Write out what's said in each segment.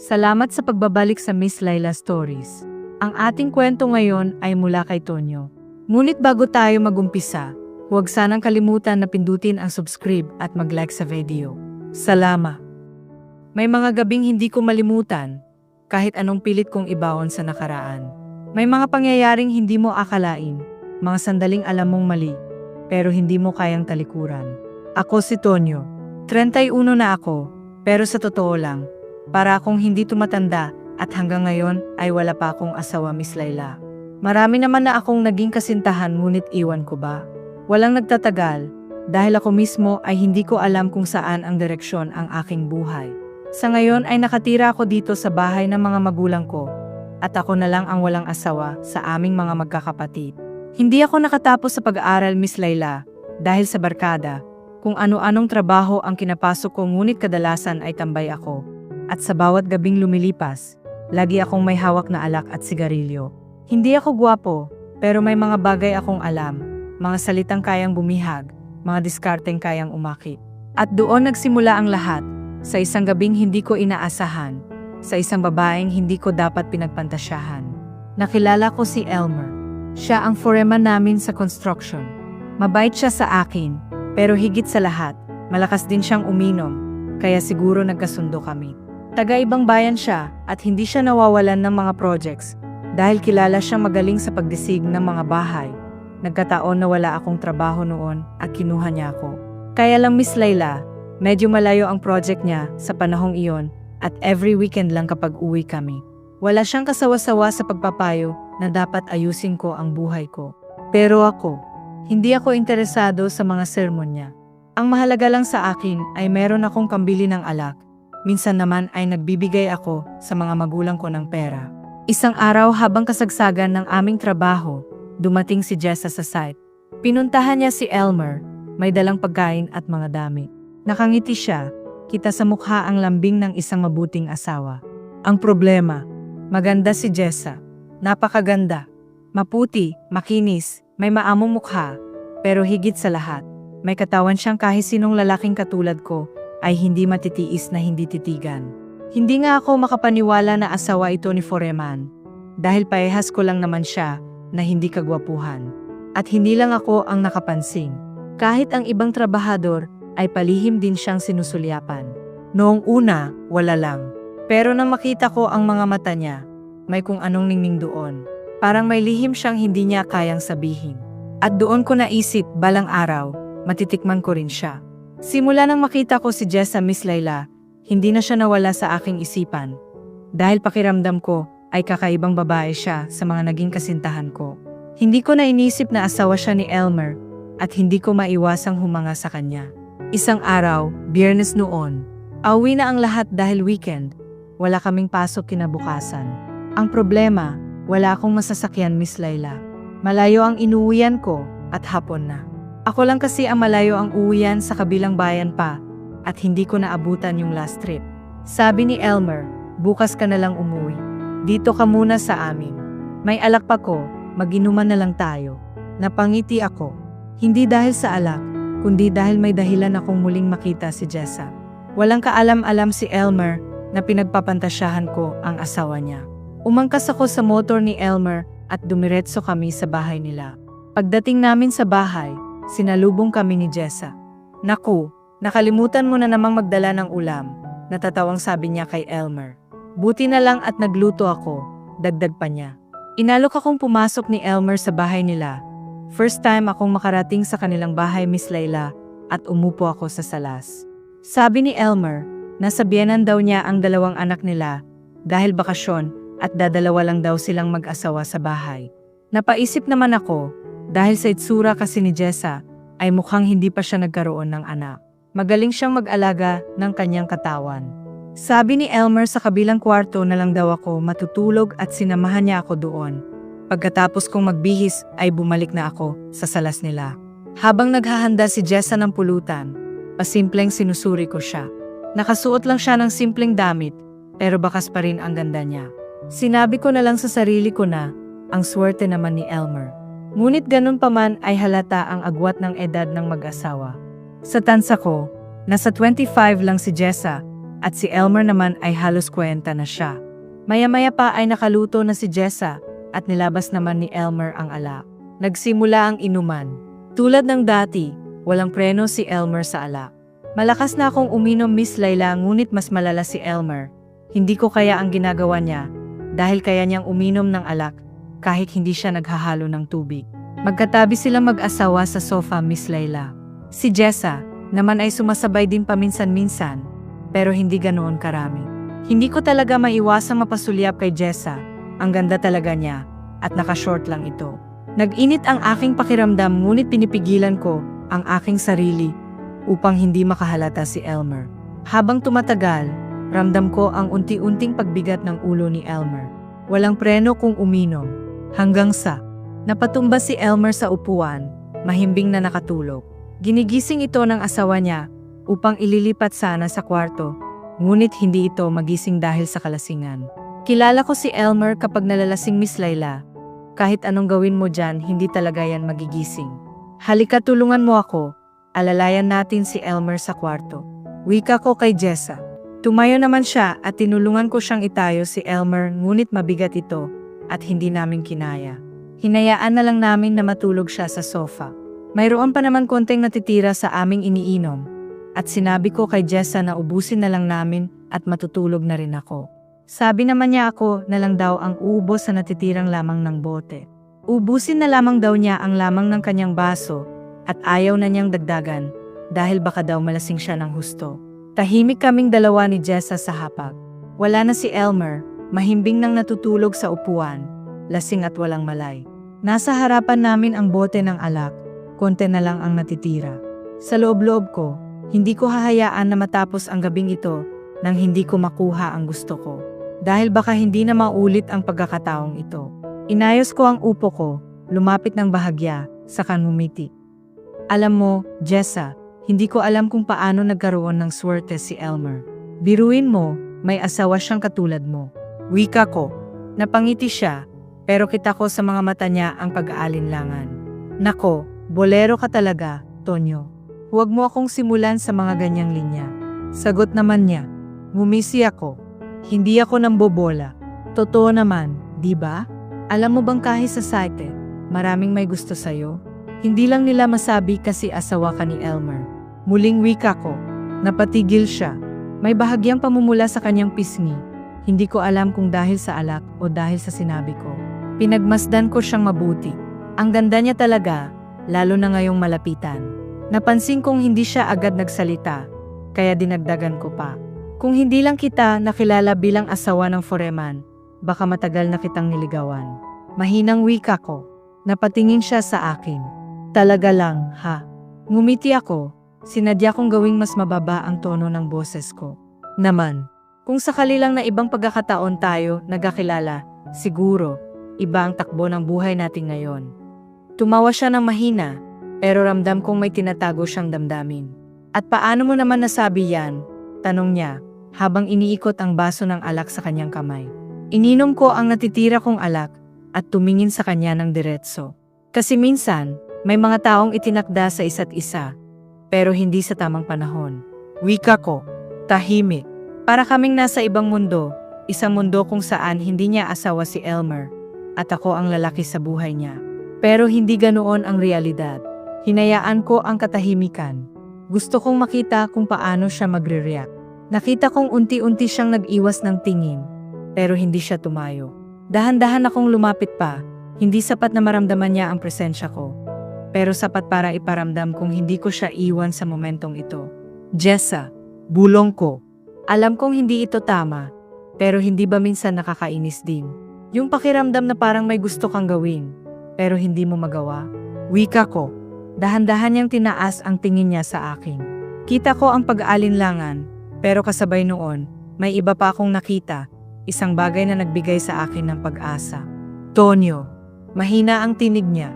Salamat sa pagbabalik sa Miss Laila Stories. Ang ating kwento ngayon ay mula kay Tonyo. Ngunit bago tayo magumpisa, huwag sanang kalimutan na pindutin ang subscribe at mag-like sa video. Salama! May mga gabing hindi ko malimutan, kahit anong pilit kong ibawon sa nakaraan. May mga pangyayaring hindi mo akalain, mga sandaling alam mong mali, pero hindi mo kayang talikuran. Ako si Tonyo. 31 na ako, pero sa totoo lang, para akong hindi tumatanda at hanggang ngayon ay wala pa akong asawa Miss Laila. Marami naman na akong naging kasintahan ngunit iwan ko ba? Walang nagtatagal dahil ako mismo ay hindi ko alam kung saan ang direksyon ang aking buhay. Sa ngayon ay nakatira ako dito sa bahay ng mga magulang ko at ako na lang ang walang asawa sa aming mga magkakapatid. Hindi ako nakatapos sa pag-aaral Miss Laila dahil sa barkada kung ano-anong trabaho ang kinapasok ko ngunit kadalasan ay tambay ako. At sa bawat gabing lumilipas, lagi akong may hawak na alak at sigarilyo. Hindi ako gwapo, pero may mga bagay akong alam, mga salitang kayang bumihag, mga diskarteng kayang umakit. At doon nagsimula ang lahat, sa isang gabing hindi ko inaasahan, sa isang babaeng hindi ko dapat pinagpantasyahan. Nakilala ko si Elmer. Siya ang foreman namin sa construction. Mabait siya sa akin, pero higit sa lahat, malakas din siyang uminom, kaya siguro nagkasundo kami. Taga-ibang bayan siya at hindi siya nawawalan ng mga projects dahil kilala siyang magaling sa pagdisig ng mga bahay. Nagkataon na wala akong trabaho noon at kinuha niya ako. Kaya lang Miss Layla, medyo malayo ang project niya sa panahong iyon at every weekend lang kapag uwi kami. Wala siyang kasawa-sawa sa pagpapayo na dapat ayusin ko ang buhay ko. Pero ako, hindi ako interesado sa mga sermon niya. Ang mahalaga lang sa akin ay meron akong kambili ng alak. Minsan naman ay nagbibigay ako sa mga magulang ko ng pera. Isang araw habang kasagsagan ng aming trabaho, dumating si Jessa sa site. Pinuntahan niya si Elmer, may dalang pagkain at mga damit. Nakangiti siya, kita sa mukha ang lambing ng isang mabuting asawa. Ang problema, maganda si Jessa. Napakaganda. Maputi, makinis, may maamong mukha, pero higit sa lahat, may katawan siyang kahit sinong lalaking katulad ko ay hindi matitiis na hindi titigan. Hindi nga ako makapaniwala na asawa ito ni Foreman, dahil parehas ko lang naman siya na hindi kagwapuhan. At hindi lang ako ang nakapansin. Kahit ang ibang trabahador ay palihim din siyang sinusulyapan. Noong una, wala lang. Pero nang makita ko ang mga mata niya, may kung anong ningning doon. Parang may lihim siyang hindi niya kayang sabihin. At doon ko naisip, balang araw, matitikman ko rin siya. Simula nang makita ko si Jessa Miss Layla, hindi na siya nawala sa aking isipan. Dahil pakiramdam ko ay kakaibang babae siya sa mga naging kasintahan ko. Hindi ko na inisip na asawa siya ni Elmer at hindi ko maiwasang humanga sa kanya. Isang araw, biyernes noon, awi na ang lahat dahil weekend. Wala kaming pasok kinabukasan. Ang problema, wala akong masasakyan Miss Layla. Malayo ang inuwian ko at hapon na. Ako lang kasi ang malayo ang uwian sa kabilang bayan pa at hindi ko naabutan yung last trip. Sabi ni Elmer, bukas ka na lang umuwi. Dito ka muna sa amin. May alak pa ko, maginuman na lang tayo. Napangiti ako. Hindi dahil sa alak, kundi dahil may dahilan akong muling makita si Jessa. Walang kaalam-alam si Elmer na pinagpapantasyahan ko ang asawa niya. Umangkas ako sa motor ni Elmer at dumiretso kami sa bahay nila. Pagdating namin sa bahay, sinalubong kami ni Jessa. Naku, nakalimutan mo na namang magdala ng ulam, natatawang sabi niya kay Elmer. Buti na lang at nagluto ako, dagdag pa niya. Inalok akong pumasok ni Elmer sa bahay nila. First time akong makarating sa kanilang bahay, Miss Layla, at umupo ako sa salas. Sabi ni Elmer, nasa biyanan daw niya ang dalawang anak nila dahil bakasyon at dadalawa lang daw silang mag-asawa sa bahay. Napaisip naman ako, dahil sa itsura kasi ni Jessa, ay mukhang hindi pa siya nagkaroon ng anak. Magaling siyang mag-alaga ng kanyang katawan. Sabi ni Elmer sa kabilang kwarto na lang daw ako matutulog at sinamahan niya ako doon. Pagkatapos kong magbihis ay bumalik na ako sa salas nila. Habang naghahanda si Jessa ng pulutan, pasimpleng sinusuri ko siya. Nakasuot lang siya ng simpleng damit, pero bakas pa rin ang ganda niya. Sinabi ko na lang sa sarili ko na, ang swerte naman ni Elmer. Ngunit ganun pa man ay halata ang agwat ng edad ng mag-asawa. Sa tansa ko, nasa 25 lang si Jessa, At si Elmer naman ay halos kwenta na siya. Maya-maya pa ay nakaluto na si Jessa at nilabas naman ni Elmer ang alak. Nagsimula ang inuman. Tulad ng dati, walang preno si Elmer sa alak. Malakas na akong uminom Miss Layla ngunit mas malala si Elmer. Hindi ko kaya ang ginagawa niya dahil kaya niyang uminom ng alak kahit hindi siya naghahalo ng tubig. Magkatabi sila mag-asawa sa sofa Miss Layla. Si Jessa naman ay sumasabay din paminsan-minsan pero hindi ganoon karami. Hindi ko talaga maiwasang mapasulyap kay Jessa. Ang ganda talaga niya at naka-short lang ito. Nag-init ang aking pakiramdam ngunit pinipigilan ko ang aking sarili upang hindi makahalata si Elmer. Habang tumatagal, ramdam ko ang unti-unting pagbigat ng ulo ni Elmer. Walang preno kung uminom. Hanggang sa, napatumba si Elmer sa upuan, mahimbing na nakatulog. Ginigising ito ng asawa niya upang ililipat sana sa kwarto, ngunit hindi ito magising dahil sa kalasingan. Kilala ko si Elmer kapag nalalasing Miss Layla. Kahit anong gawin mo dyan, hindi talaga yan magigising. Halika tulungan mo ako. Alalayan natin si Elmer sa kwarto. Wika ko kay Jessa. Tumayo naman siya at tinulungan ko siyang itayo si Elmer ngunit mabigat ito at hindi namin kinaya. Hinayaan na lang namin na matulog siya sa sofa. Mayroon pa naman konting natitira sa aming iniinom at sinabi ko kay Jessa na ubusin na lang namin at matutulog na rin ako. Sabi naman niya ako na lang daw ang uubos sa natitirang lamang ng bote. Ubusin na lamang daw niya ang lamang ng kanyang baso at ayaw na niyang dagdagan dahil baka daw malasing siya ng husto. Tahimik kaming dalawa ni Jessa sa hapag. Wala na si Elmer, mahimbing nang natutulog sa upuan, lasing at walang malay. Nasa harapan namin ang bote ng alak, konti na lang ang natitira. Sa loob-loob ko, hindi ko hahayaan na matapos ang gabing ito nang hindi ko makuha ang gusto ko. Dahil baka hindi na maulit ang pagkakataong ito. Inayos ko ang upo ko, lumapit ng bahagya, saka ngumiti. Alam mo, Jessa, hindi ko alam kung paano nagkaroon ng swerte si Elmer. Biruin mo, may asawa siyang katulad mo. Wika ko. Napangiti siya, pero kita ko sa mga mata niya ang pag-aalinlangan. Nako, bolero ka talaga, Tonyo. Huwag mo akong simulan sa mga ganyang linya. Sagot naman niya. Ngumisi ako. Hindi ako nambobola. Totoo naman, di ba? Alam mo bang kahit sa site, maraming may gusto sa'yo? Hindi lang nila masabi kasi asawa ka ni Elmer. Muling wika ko. Napatigil siya. May bahagyang pamumula sa kanyang pisngi. Hindi ko alam kung dahil sa alak o dahil sa sinabi ko. Pinagmasdan ko siyang mabuti. Ang ganda niya talaga, lalo na ngayong malapitan. Napansin kong hindi siya agad nagsalita, kaya dinagdagan ko pa. Kung hindi lang kita nakilala bilang asawa ng foreman, baka matagal na kitang niligawan. Mahinang wika ko. Napatingin siya sa akin. Talaga lang, ha? Ngumiti ako. Sinadya kong gawing mas mababa ang tono ng boses ko. Naman, kung sakali lang na ibang pagkakataon tayo nagkakilala, siguro, iba ang takbo ng buhay natin ngayon. Tumawa siya ng mahina, pero ramdam kong may tinatago siyang damdamin. At paano mo naman nasabi yan? Tanong niya, habang iniikot ang baso ng alak sa kanyang kamay. Ininom ko ang natitira kong alak at tumingin sa kanya ng diretso. Kasi minsan, may mga taong itinakda sa isa't isa, pero hindi sa tamang panahon. Wika ko, tahimik. Para kaming nasa ibang mundo, isang mundo kung saan hindi niya asawa si Elmer, at ako ang lalaki sa buhay niya. Pero hindi ganoon ang realidad. Hinayaan ko ang katahimikan. Gusto kong makita kung paano siya magre-react. Nakita kong unti-unti siyang nag-iwas ng tingin, pero hindi siya tumayo. Dahan-dahan akong lumapit pa, hindi sapat na maramdaman niya ang presensya ko. Pero sapat para iparamdam kung hindi ko siya iwan sa momentong ito. Jessa, bulong ko. Alam kong hindi ito tama, pero hindi ba minsan nakakainis din? Yung pakiramdam na parang may gusto kang gawin, pero hindi mo magawa? Wika ko. Dahan-dahan niyang tinaas ang tingin niya sa akin. Kita ko ang pag-aalinlangan, pero kasabay noon, may iba pa akong nakita, isang bagay na nagbigay sa akin ng pag-asa. Tonyo, mahina ang tinig niya.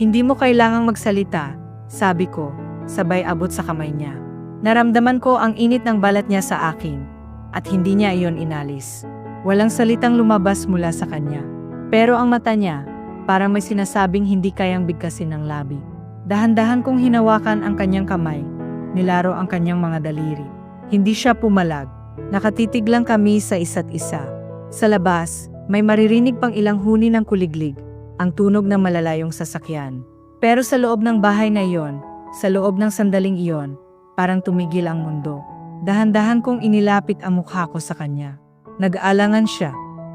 Hindi mo kailangang magsalita, sabi ko, sabay abot sa kamay niya. Naramdaman ko ang init ng balat niya sa akin, at hindi niya iyon inalis. Walang salitang lumabas mula sa kanya. Pero ang mata niya, parang may sinasabing hindi kayang bigkasin ng labi. Dahan-dahan kong hinawakan ang kanyang kamay, nilaro ang kanyang mga daliri. Hindi siya pumalag, Nakatitig lang kami sa isa't isa. Sa labas, may maririnig pang ilang huni ng kuliglig, ang tunog ng malalayong sasakyan. Pero sa loob ng bahay na iyon, sa loob ng sandaling iyon, parang tumigil ang mundo. Dahan-dahan kong inilapit ang mukha ko sa kanya. Nag-aalangan siya.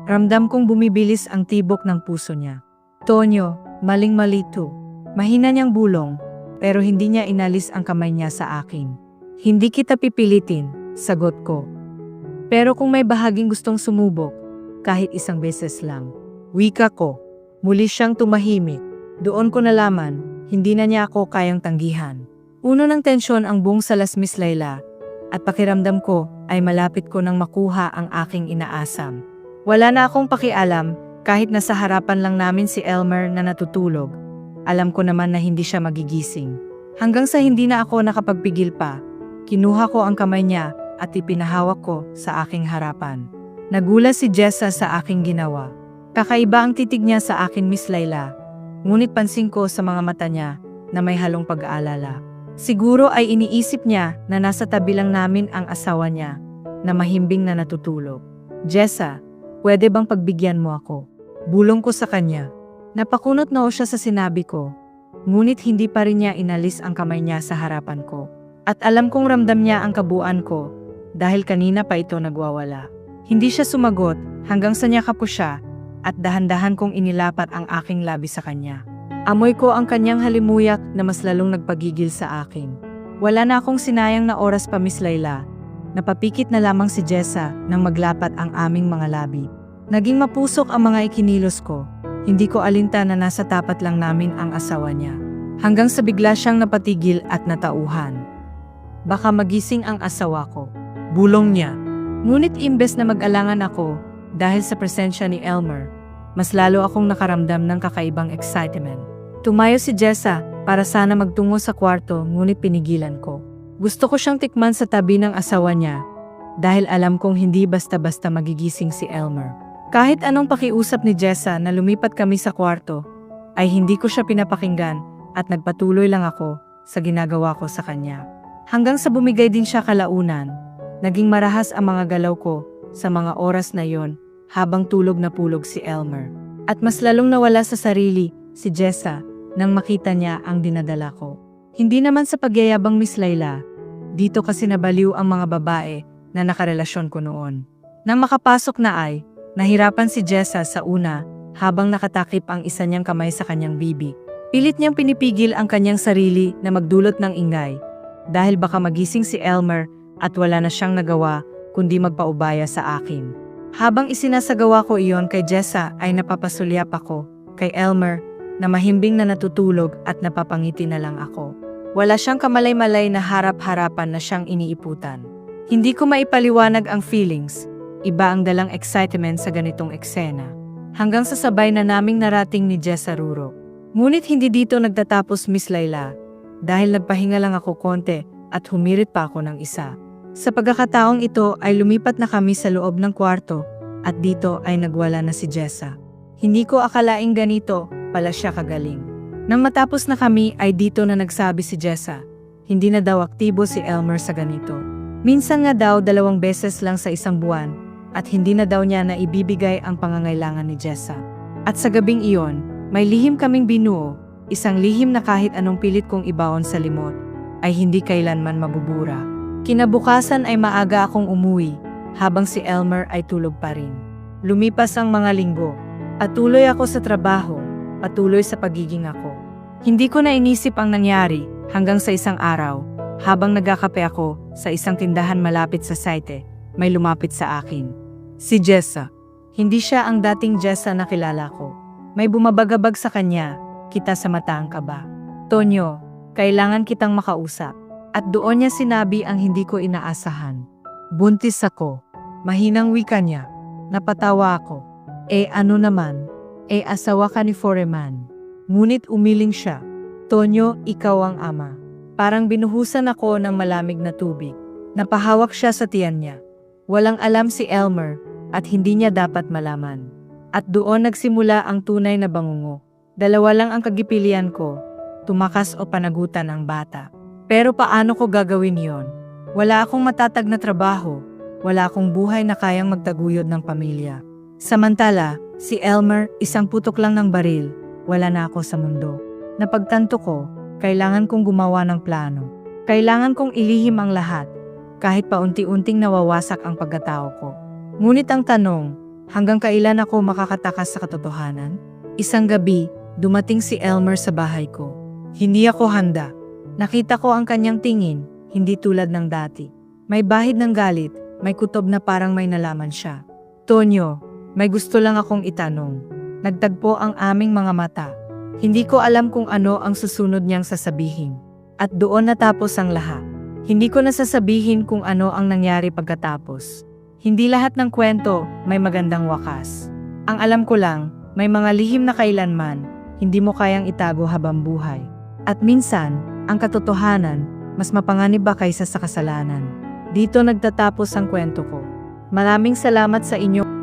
Ramdam kong bumibilis ang tibok ng puso niya. Tonyo, maling-mali to. Mahina niyang bulong, pero hindi niya inalis ang kamay niya sa akin. Hindi kita pipilitin, sagot ko. Pero kung may bahaging gustong sumubok, kahit isang beses lang, wika ko. Muli siyang tumahimik. Doon ko nalaman, hindi na niya ako kayang tanggihan. Uno ng tensyon ang buong salas Miss Layla, at pakiramdam ko ay malapit ko nang makuha ang aking inaasam. Wala na akong pakialam kahit nasa harapan lang namin si Elmer na natutulog. Alam ko naman na hindi siya magigising. Hanggang sa hindi na ako nakapagpigil pa, kinuha ko ang kamay niya at ipinahawak ko sa aking harapan. Nagula si Jessa sa aking ginawa. Kakaiba ang titig niya sa akin, Miss Layla. Ngunit pansin ko sa mga mata niya na may halong pag-aalala. Siguro ay iniisip niya na nasa tabi lang namin ang asawa niya na mahimbing na natutulog. Jessa, pwede bang pagbigyan mo ako? Bulong ko sa kanya. Napakunot na siya sa sinabi ko. Ngunit hindi pa rin niya inalis ang kamay niya sa harapan ko. At alam kong ramdam niya ang kabuuan ko dahil kanina pa ito nagwawala. Hindi siya sumagot hanggang sa niyakap ko siya at dahan-dahan kong inilapat ang aking labi sa kanya. Amoy ko ang kanyang halimuyak na mas lalong nagpagigil sa akin. Wala na akong sinayang na oras pa Miss Layla. Napapikit na lamang si Jessa nang maglapat ang aming mga labi. Naging mapusok ang mga ikinilos ko. Hindi ko alinta na nasa tapat lang namin ang asawa niya. Hanggang sa bigla siyang napatigil at natauhan. Baka magising ang asawa ko. Bulong niya. Ngunit imbes na mag-alangan ako dahil sa presensya ni Elmer, mas lalo akong nakaramdam ng kakaibang excitement. Tumayo si Jessa para sana magtungo sa kwarto ngunit pinigilan ko. Gusto ko siyang tikman sa tabi ng asawa niya dahil alam kong hindi basta-basta magigising si Elmer. Kahit anong pakiusap ni Jessa na lumipat kami sa kwarto, ay hindi ko siya pinapakinggan at nagpatuloy lang ako sa ginagawa ko sa kanya. Hanggang sa bumigay din siya kalaunan, naging marahas ang mga galaw ko sa mga oras na yon habang tulog na pulog si Elmer. At mas lalong nawala sa sarili si Jessa nang makita niya ang dinadala ko. Hindi naman sa pagyayabang Miss Layla, dito kasi nabaliw ang mga babae na nakarelasyon ko noon. Nang makapasok na ay, nahirapan si Jessa sa una habang nakatakip ang isa niyang kamay sa kanyang bibi. Pilit niyang pinipigil ang kanyang sarili na magdulot ng ingay dahil baka magising si Elmer at wala na siyang nagawa kundi magpaubaya sa akin. Habang isinasagawa ko iyon kay Jessa ay napapasulyap ako kay Elmer na mahimbing na natutulog at napapangiti na lang ako. Wala siyang kamalay-malay na harap-harapan na siyang iniiputan. Hindi ko maipaliwanag ang feelings, iba ang dalang excitement sa ganitong eksena. Hanggang sa sabay na naming narating ni Jessa Ruro. Ngunit hindi dito nagtatapos Miss Layla, dahil nagpahinga lang ako konti at humirit pa ako ng isa. Sa pagkakataong ito ay lumipat na kami sa loob ng kwarto at dito ay nagwala na si Jessa. Hindi ko akalaing ganito pala siya kagaling. Nang matapos na kami ay dito na nagsabi si Jessa, hindi na daw aktibo si Elmer sa ganito. Minsan nga daw dalawang beses lang sa isang buwan at hindi na daw niya na ibibigay ang pangangailangan ni Jessa. At sa gabing iyon, may lihim kaming binuo, isang lihim na kahit anong pilit kong ibaon sa limot, ay hindi kailanman mabubura. Kinabukasan ay maaga akong umuwi, habang si Elmer ay tulog pa rin. Lumipas ang mga linggo, at tuloy ako sa trabaho, patuloy sa pagiging ako. Hindi ko na inisip ang nangyari hanggang sa isang araw, habang nagkakape ako sa isang tindahan malapit sa site, may lumapit sa akin. Si Jessa. Hindi siya ang dating Jessa na kilala ko. May bumabagabag sa kanya, kita sa mata ang kaba. Tonyo, kailangan kitang makausap. At doon niya sinabi ang hindi ko inaasahan. Buntis ako. Mahinang wika niya. Napatawa ako. Eh ano naman? Eh asawa ka ni Foreman. Ngunit umiling siya. Tonyo, ikaw ang ama. Parang binuhusan ako ng malamig na tubig. Napahawak siya sa tiyan niya. Walang alam si Elmer at hindi niya dapat malaman. At doon nagsimula ang tunay na bangungo. Dalawa lang ang kagipilian ko, tumakas o panagutan ang bata. Pero paano ko gagawin yon? Wala akong matatag na trabaho wala akong buhay na kayang magtaguyod ng pamilya. Samantala, si Elmer, isang putok lang ng baril, wala na ako sa mundo. Napagtanto ko, kailangan kong gumawa ng plano. Kailangan kong ilihim ang lahat, kahit paunti-unting nawawasak ang pagkatao ko. Ngunit ang tanong, hanggang kailan ako makakatakas sa katotohanan? Isang gabi, dumating si Elmer sa bahay ko. Hindi ako handa. Nakita ko ang kanyang tingin, hindi tulad ng dati. May bahid ng galit, may kutob na parang may nalaman siya. Tonyo, may gusto lang akong itanong. Nagtagpo ang aming mga mata. Hindi ko alam kung ano ang susunod niyang sasabihin. At doon natapos ang lahat. Hindi ko nasasabihin kung ano ang nangyari pagkatapos. Hindi lahat ng kwento may magandang wakas. Ang alam ko lang, may mga lihim na kailanman, hindi mo kayang itago habang buhay. At minsan, ang katotohanan, mas mapanganib ba kaysa sa kasalanan. Dito nagtatapos ang kwento ko. Maraming salamat sa inyo.